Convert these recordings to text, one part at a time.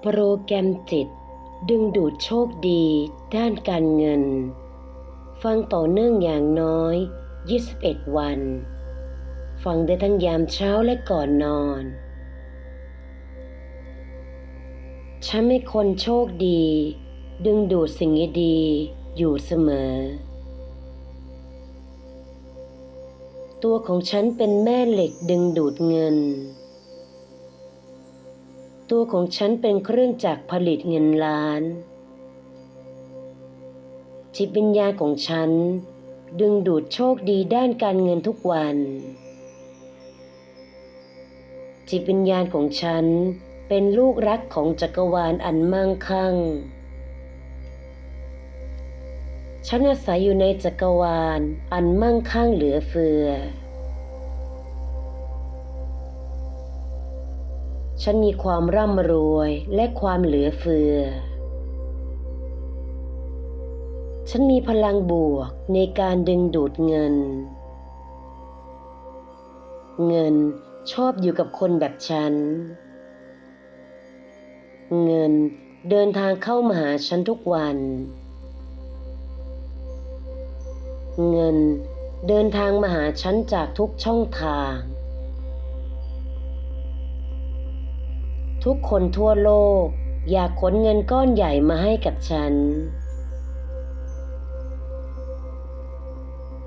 โปรแกรมจิต ดึงดูดโชคดี ด้านการเงิน ฟังต่อเนื่องอย่างน้อย 21 วัน ฟังได้ทั้งยามเช้าและก่อนนอน ฉันไม่คนโชคดี ดึงดูดสิ่งดีอยู่เสมอ ตัวของฉันเป็นแม่เหล็กดึงดูดเงิน ตัวของฉันเป็นเครื่องจักรผลิตเงินล้าน จิตวิญญาณของฉัน ดึงดูดโชคดีด้านการเงินทุกวัน จิตวิญญาณของฉันเป็นลูกรักของจักรวาลอันมั่งคั่ง ฉันอาศัยอยู่ในจักรวาลอันมั่งคั่งเหลือเฟือ ฉันมีความร่ำรวยและความเหลือเฟือ ฉันมีพลังบวกในการดึงดูดเงิน เงินชอบอยู่กับคนแบบฉัน เงินเดินทางเข้ามาหาฉันทุกวัน เงินเดินทางมาหาฉันจากทุกช่องทาง ทุกคนทั่วโลก อยากขนเงินก้อนใหญ่มาให้กับฉัน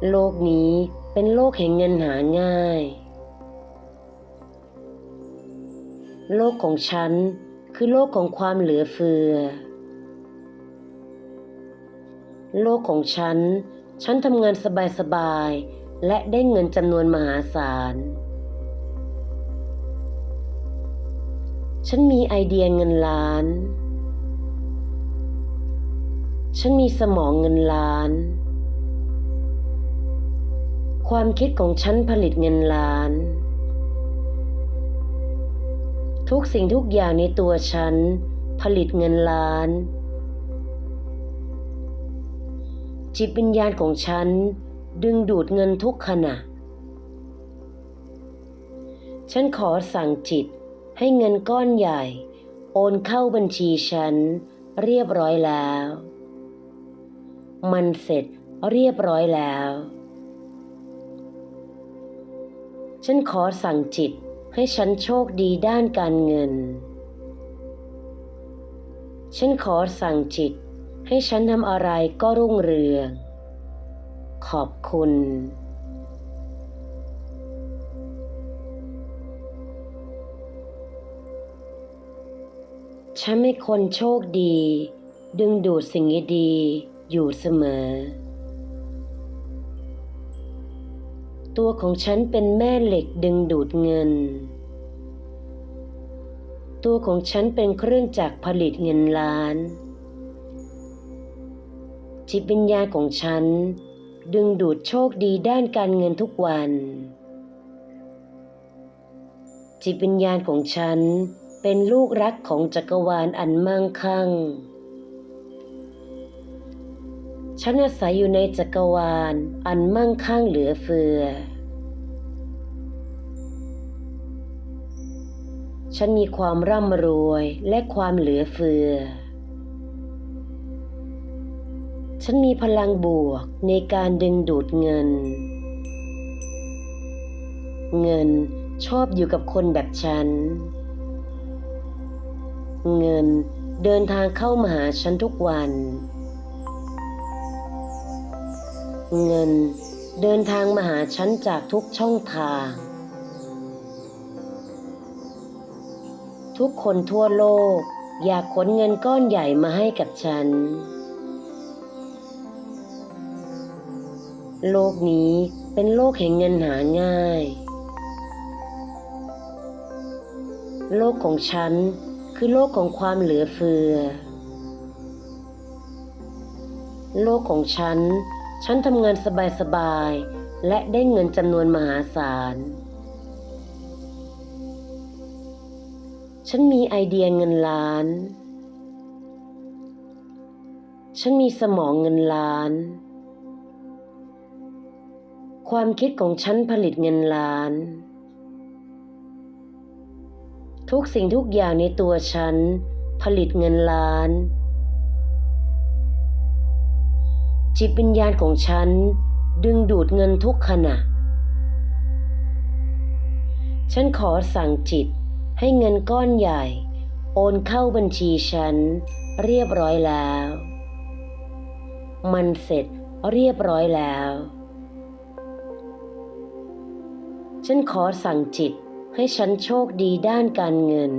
โลกนี้เป็นโลกแห่งเงินหาง่าย โลกของฉันคือโลกของความเหลือเฟือ โลกของฉัน ฉันทำงานสบายๆ และได้เงินจำนวนมหาศาล ฉันมีไอเดียเงินล้าน ฉันมีสมองเงินล้าน ความคิดของฉันผลิตเงินล้าน ทุกสิ่งทุกอย่างในตัวฉันผลิตเงินล้าน จิตวิญญาณของฉันดึงดูดเงินทุกขณะ ฉันขอสั่งจิต ให้เงินก้อนใหญ่ โอนเข้าบัญชีฉัน เรียบร้อยแล้ว มันเสร็จเรียบร้อยแล้ว ฉันขอสั่งจิตให้ฉันโชคดีด้านการเงิน ฉันขอสั่งจิตให้ฉันทำอะไรก็รุ่งเรือง ขอบคุณ ฉันไม่คนโชคดี ดึงดูดสิ่งดีๆอยู่เสมอ ตัวของฉันเป็นแม่เหล็กดึงดูดเงิน ตัวของฉันเป็นเครื่องจักรผลิตเงินล้าน จิตวิญญาณของฉัน ดึงดูดโชคดีด้านการเงินทุกวัน จิตวิญญาณของฉัน เป็นลูกรักของจักรวาลอันมั่งคั่ง ฉันอาศัยอยู่ในจักรวาลอันมั่งคั่งเหลือเฟือ ฉันมีความร่ำรวยและความเหลือเฟือ ฉันมีพลังบวกในการดึงดูดเงิน เงินชอบอยู่กับคนแบบฉัน เงินเดินทางเข้ามาหาฉันทุกวัน เงินเดินทางมาหาฉันจากทุกช่องทาง ทุกคนทั่วโลกอยากขนเงินก้อนใหญ่มาให้กับฉัน โลกนี้เป็นโลกแห่งเงินหาง่าย โลกของฉัน คือโลกของความเหลือเฟือ โลกของฉัน ฉันทำงานสบายๆ และได้เงินจำนวนมหาศาล ฉันมีไอเดียเงินล้าน ฉันมีสมองเงินล้าน ความคิดของฉันผลิตเงินล้าน ทุกสิ่งทุกอย่างในตัวฉัน ผลิตเงินล้าน จิตวิญญาณของฉัน ดึงดูดเงินทุกขณะ ฉันขอสั่งจิตให้เงินก้อนใหญ่ โอนเข้าบัญชีฉัน เรียบร้อยแล้ว มันเสร็จเรียบร้อยแล้ว ฉันขอสั่งจิต ให้ฉันโชคดีด้านการเงิน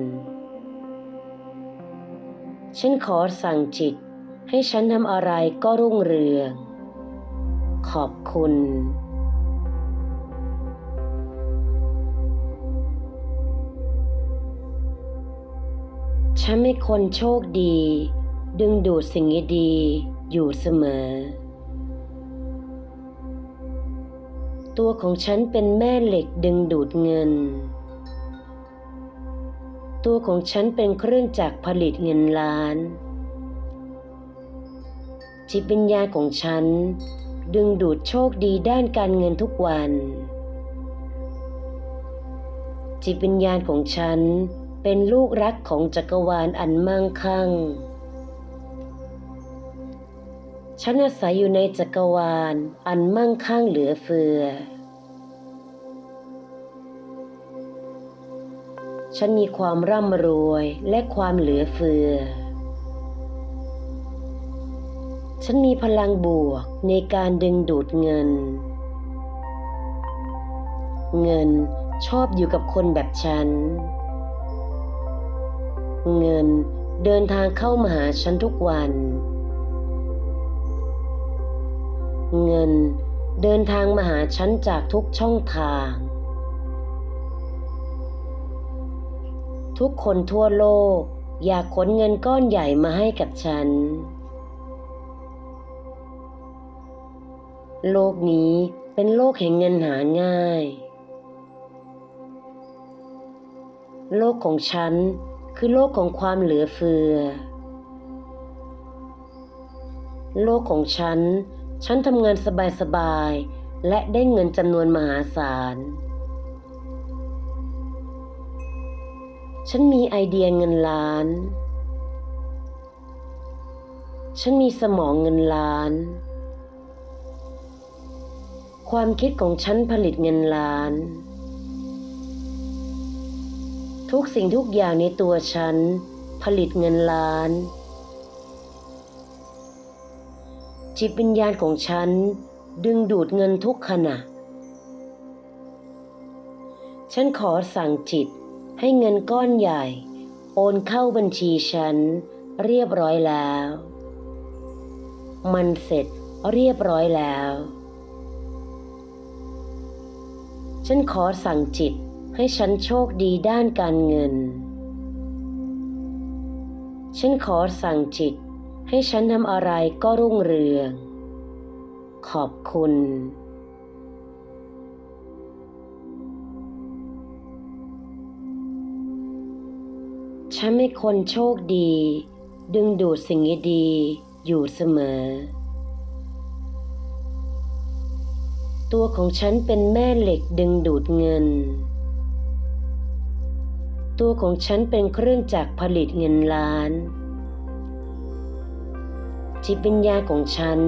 ฉันขอสั่งจิต ให้ฉันทำอะไรก็รุ่งเรือง ขอบคุณ ฉันไม่คนโชคดี ดึงดูดสิ่งดีอยู่เสมอ ตัวของฉันเป็นแม่เหล็กดึงดูดเงิน ตัวของฉันเป็นเครื่องจักรผลิตเงินล้าน จิตวิญญาณของฉัน ดึงดูดโชคดีด้านการเงินทุกวัน จิตวิญญาณของฉันเป็นลูกรักของจักรวาลอันมั่งคั่ง ฉันอาศัยอยู่ในจักรวาลอันมั่งคั่งเหลือเฟือ ฉันมีความร่ำรวยและความเหลือเฟือ ฉันมีพลังบวกในการดึงดูดเงิน เงินชอบอยู่กับคนแบบฉัน เงินเดินทางเข้ามาหาฉันทุกวัน เงินเดินทางมาหาฉันจากทุกช่องทาง ทุกคนทั่วโลก อยากขนเงินก้อนใหญ่มาให้กับฉัน โลกนี้เป็นโลกแห่งเงินหาง่าย โลกของฉันคือโลกของความเหลือเฟือ โลกของฉัน ฉันทำงานสบายๆ และได้เงินจำนวนมหาศาล ฉันมีไอเดียเงินล้าน ฉันมีสมองเงินล้าน ความคิดของฉันผลิตเงินล้าน ทุกสิ่งทุกอย่างในตัวฉันผลิตเงินล้าน จิตวิญญาณของฉันดึงดูดเงินทุกขณะ ฉันขอสั่งจิต ให้เงินก้อนใหญ่ โอนเข้าบัญชีฉัน เรียบร้อยแล้ว มันเสร็จเรียบร้อยแล้ว ฉันขอสั่งจิตให้ฉันโชคดีด้านการเงิน ฉันขอสั่งจิตให้ฉันทำอะไรก็รุ่งเรือง ขอบคุณ ฉันไม่คนโชคดี ดึงดูดสิ่งดีอยู่เสมอ ตัวของฉันเป็นแม่เหล็กดึงดูดเงิน ตัวของฉันเป็นเครื่องจักรผลิตเงินล้าน จิตวิญญาณของฉัน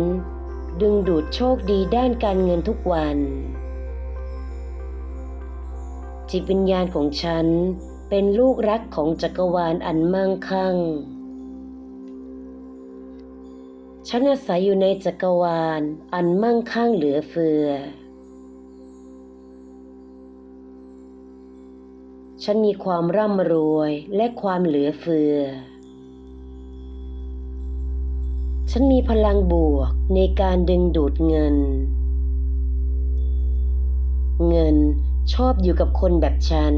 ดึงดูดโชคดีด้านการเงินทุกวัน จิตวิญญาณของฉัน เป็นลูกรักของจักรวาลอันมั่งคั่ง ฉันอาศัยอยู่ในจักรวาลอันมั่งคั่งเหลือเฟือ ฉันมีความร่ำรวยและความเหลือเฟือ ฉันมีพลังบวกในการดึงดูดเงิน เงินชอบอยู่กับคนแบบฉัน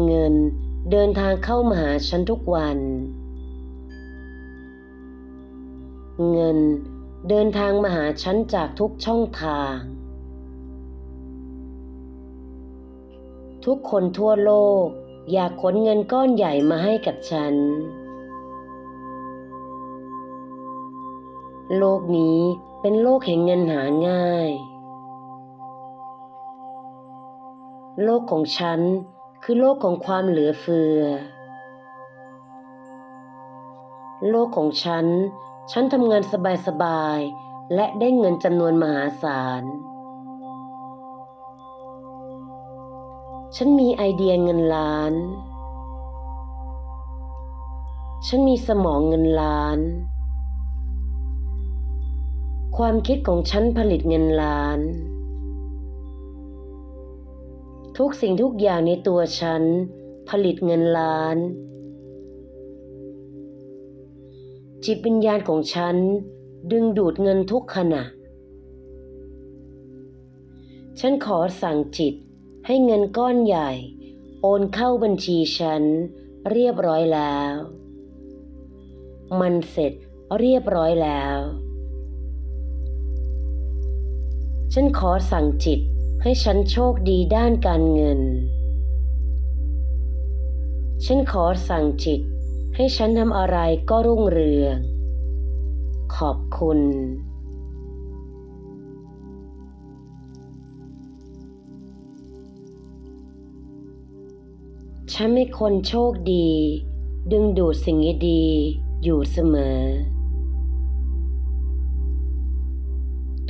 เงินเดินทางเข้ามาหาฉันทุกวัน เงินเดินทางมาหาฉันจากทุกช่องทาง ทุกคนทั่วโลกอยากขนเงินก้อนใหญ่มาให้กับฉัน โลกนี้เป็นโลกแห่งเงินหาง่าย โลกของฉัน คือโลกของความเหลือเฟือ โลกของฉัน ฉันทำงานสบายๆ และได้เงินจำนวนมหาศาล ฉันมีไอเดียเงินล้าน ฉันมีสมองเงินล้าน ความคิดของฉันผลิตเงินล้าน ทุกสิ่งทุกอย่างในตัวฉัน ผลิตเงินล้าน จิตวิญญาณของฉัน ดึงดูดเงินทุกขณะ ฉันขอสั่งจิตให้เงินก้อนใหญ่ โอนเข้าบัญชีฉัน เรียบร้อยแล้ว มันเสร็จเรียบร้อยแล้ว ฉันขอสั่งจิต ให้ฉันโชคดีด้านการเงิน ฉันขอสั่งจิตให้ฉันทำอะไรก็รุ่งเรือง ขอบคุณ ฉันเป็นคนโชคดี ดึงดูดสิ่งดีๆอยู่เสมอ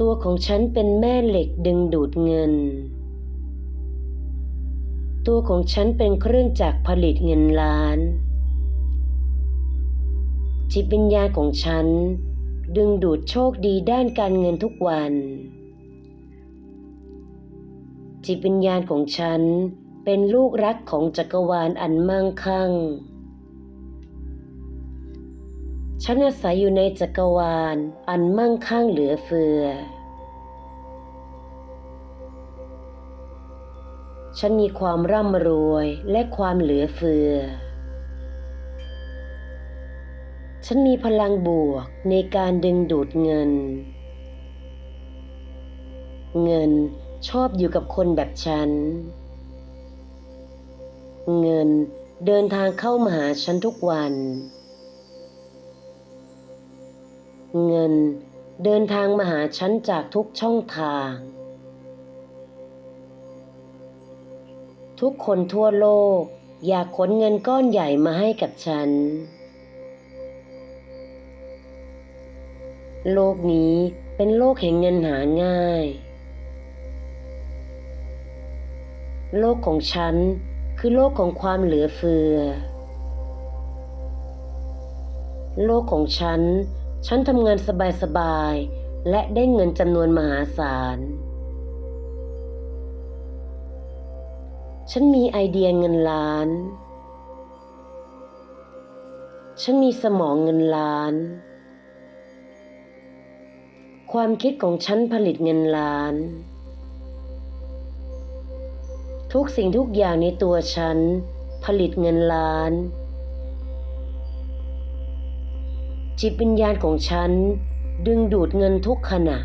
ตัวของฉันเป็นแม่เหล็กดึงดูดเงิน ตัวของฉันเป็นเครื่องจักรผลิตเงินล้าน จิตวิญญาณของฉัน ดึงดูดโชคดีด้านการเงินทุกวัน จิตวิญญาณของฉันเป็นลูกรักของจักรวาลอันมั่งคั่ง ฉันอาศัยอยู่ในจักรวาล อันมั่งคั่งเหลือเฟือ ฉันมีความร่ำรวยและความเหลือเฟือ ฉันมีพลังบวกในการดึงดูดเงิน เงินชอบอยู่กับคนแบบฉัน เงินเดินทางเข้ามาหาฉันทุกวัน เงินเดินทางมาหาฉันจากทุกช่องทาง ทุกคนทั่วโลกอยากขนเงินก้อนใหญ่มาให้กับฉัน โลกนี้เป็นโลกแห่งเงินหาง่าย โลกของฉันคือโลกของความเหลือเฟือ โลกของฉัน ฉันทำงานสบายๆ และได้เงินจำนวนมหาศาล ฉันมีไอเดียเงินล้าน ฉันมีสมองเงินล้าน ความคิดของฉันผลิตเงินล้าน ทุกสิ่งทุกอย่างในตัวฉันผลิตเงินล้าน จิตวิญญาณของฉันดึงดูดเงินทุกขณะ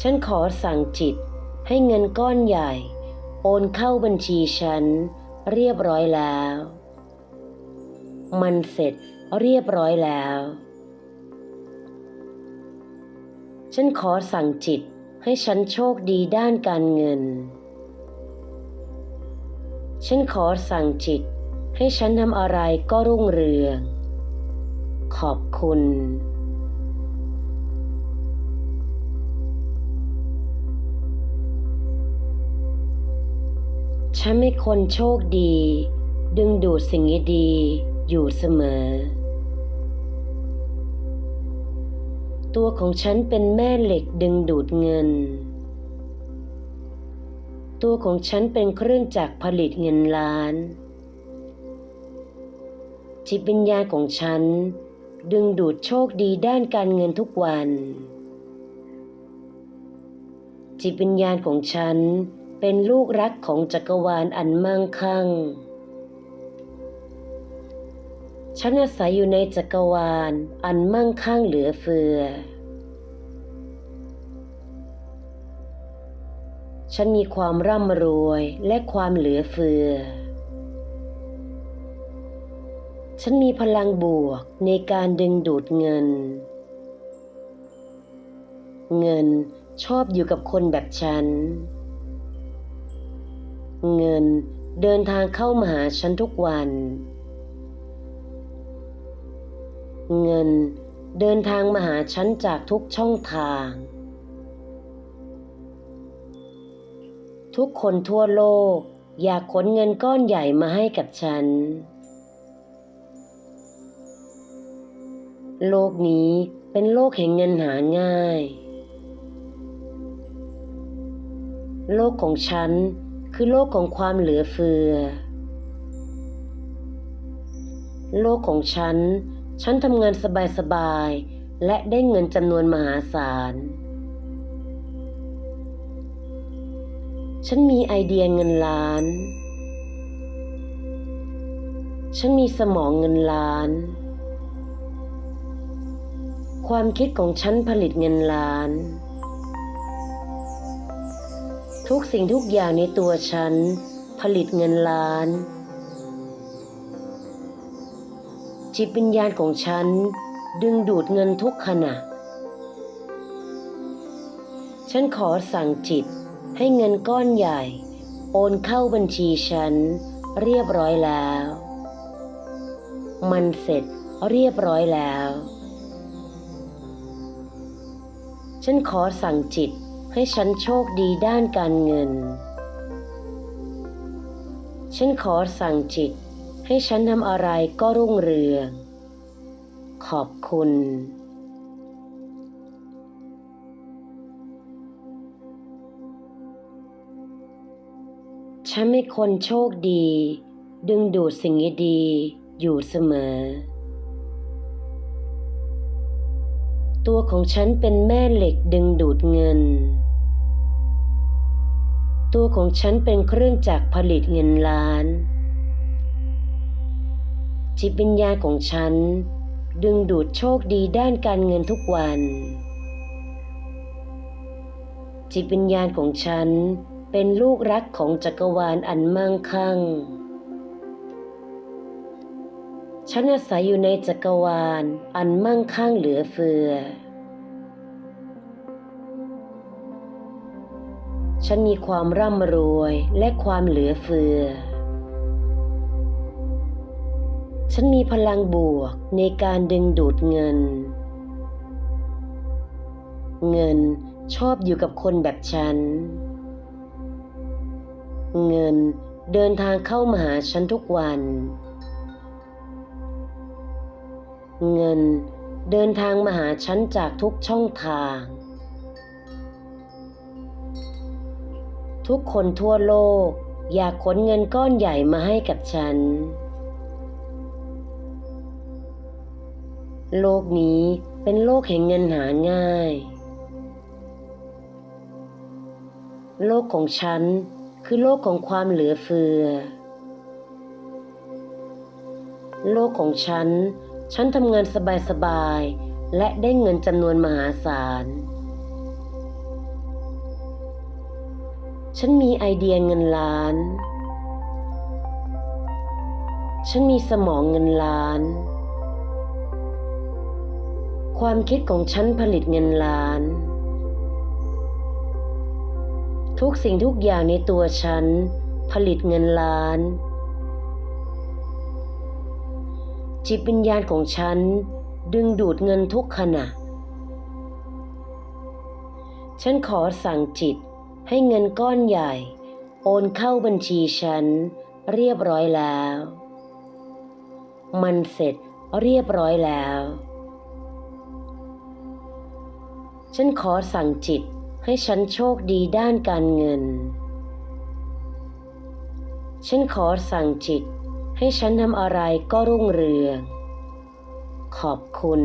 ฉันขอสั่งจิตให้เงินก้อนใหญ่ โอนเข้าบัญชีฉันเรียบร้อยแล้ว มันเสร็จเรียบร้อยแล้ว ฉันขอสั่งจิตให้ฉันโชคดีด้านการเงิน ฉันขอสั่งจิต ให้ฉันทำอะไรก็รุ่งเรือง ขอบคุณ ฉันเป็นคนโชคดี ดึงดูดสิ่งดีๆอยู่เสมอ ตัวของฉันเป็นแม่เหล็กดึงดูดเงินตัวของฉันเป็นเครื่องจักรผลิตเงินล้าน จิตวิญญาณของฉัน ดึงดูดโชคดีด้านการเงินทุกวัน จิตวิญญาณของฉันเป็นลูกรักของจักรวาลอันมั่งคั่ง ฉันอาศัยอยู่ในจักรวาลอันมั่งคั่งเหลือเฟือ ฉันมีความร่ำรวยและความเหลือเฟือ ฉันมีพลังบวกในการดึงดูดเงิน เงินชอบอยู่กับคนแบบฉัน เงินเดินทางเข้ามาหาฉันทุกวัน เงินเดินทางมาหาฉันจากทุกช่องทาง ทุกคนทั่วโลกอยากขนเงินก้อนใหญ่มาให้กับฉัน โลกนี้เป็นโลกแห่งเงินหาง่าย โลกของฉันคือโลกของความเหลือเฟือ โลกของฉัน ฉันทำงานสบายๆ และได้เงินจำนวนมหาศาล ฉันมีไอเดียเงินล้าน ฉันมีสมองเงินล้าน ความคิดของฉันผลิตเงินล้าน ทุกสิ่งทุกอย่างในตัวฉัน ผลิตเงินล้าน จิตวิญญาณของฉัน ดึงดูดเงินทุกขณะ ฉันขอสั่งจิตให้เงินก้อนใหญ่ โอนเข้าบัญชีฉัน เรียบร้อยแล้ว มันเสร็จเรียบร้อยแล้ว ฉันขอสั่งจิตให้ฉันโชคดีด้านการเงิน ฉันขอสั่งจิต ให้ฉันทำอะไรก็รุ่งเรือง ขอบคุณ ฉันเป็นคนโชคดี ดึงดูดสิ่งดีอยู่เสมอ ตัวของฉันเป็นแม่เหล็กดึงดูดเงิน ตัวของฉันเป็นเครื่องจักรผลิตเงินล้าน จิตวิญญาณของฉัน ดึงดูดโชคดีด้านการเงินทุกวัน จิตวิญญาณของฉันเป็นลูกรักของจักรวาลอันมั่งคั่ง ฉันอาศัยอยู่ในจักรวาลอันมั่งคั่งเหลือเฟือ ฉันมีความร่ำรวยและความเหลือเฟือ ฉันมีพลังบวกในการดึงดูดเงิน เงินชอบอยู่กับคนแบบฉัน เงินเดินทางเข้ามาหาฉันทุกวัน เงินเดินทางมาหาฉันจากทุกช่องทาง ทุกคนทั่วโลก อยากขนเงินก้อนใหญ่มาให้กับฉัน โลกนี้เป็นโลกแห่งเงินหาง่าย โลกของฉันคือโลกของความเหลือเฟือ โลกของฉัน ฉันทำงานสบายๆ และได้เงินจำนวนมหาศาล ฉันมีไอเดียเงินล้าน ฉันมีสมองเงินล้าน ความคิดของฉันผลิตเงินล้าน ทุกสิ่งทุกอย่างในตัวฉันผลิตเงินล้าน จิตวิญญาณของฉันดึงดูดเงินทุกขณะ ฉันขอสั่งจิต ให้เงินก้อนใหญ่ โอนเข้าบัญชีฉัน เรียบร้อยแล้ว มันเสร็จเรียบร้อยแล้ว ฉันขอสั่งจิตให้ฉันโชคดีด้านการเงิน ฉันขอสั่งจิต ให้ฉันทำอะไรก็รุ่งเรือง ขอบคุณ